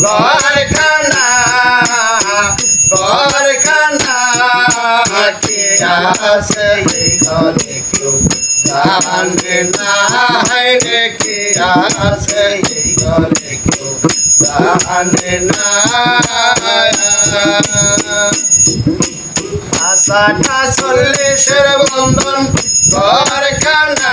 ঘরখানা ঘরখানা কে এই ঘরে কেউ? জানে না রে কে এই ঘরে কেউ? জানে না আশাটা চল্লিশের বন্ধন ঘরখানা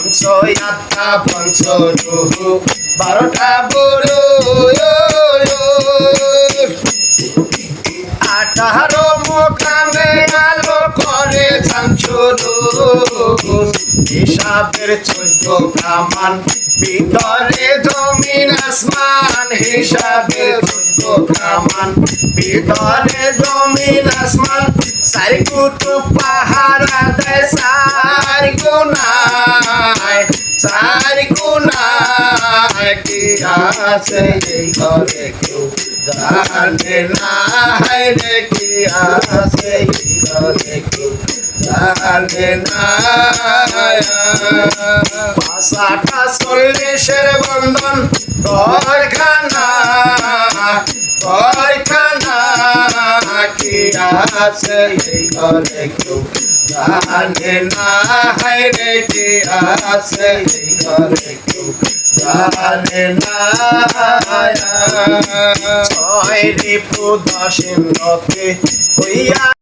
পঞ্চয়াত্রা পঞ্চরু বারোটা বলো আঠারো মোকামে আলো করে সংসরু হিসাবের চোদ্দ কামান ভিতরে জমিন আসমান। হিসাবে চোদ্দ কামান ভিতরে জমিন আসমান। কুটু পাহারা দেয় সার সার গুনায় কি আছে এই ঘরে কেউ জানে না রে কি আছে এই ঘরে কেউ জানে না পাশাটা চল্লিশের বন্ধন ঘরখানা ঘরখানা কি আছে এই ঘরে কেউ? জানে না হায় রে কি আছে? কেউ জানে না ছয় রিপু দশিম হইয়া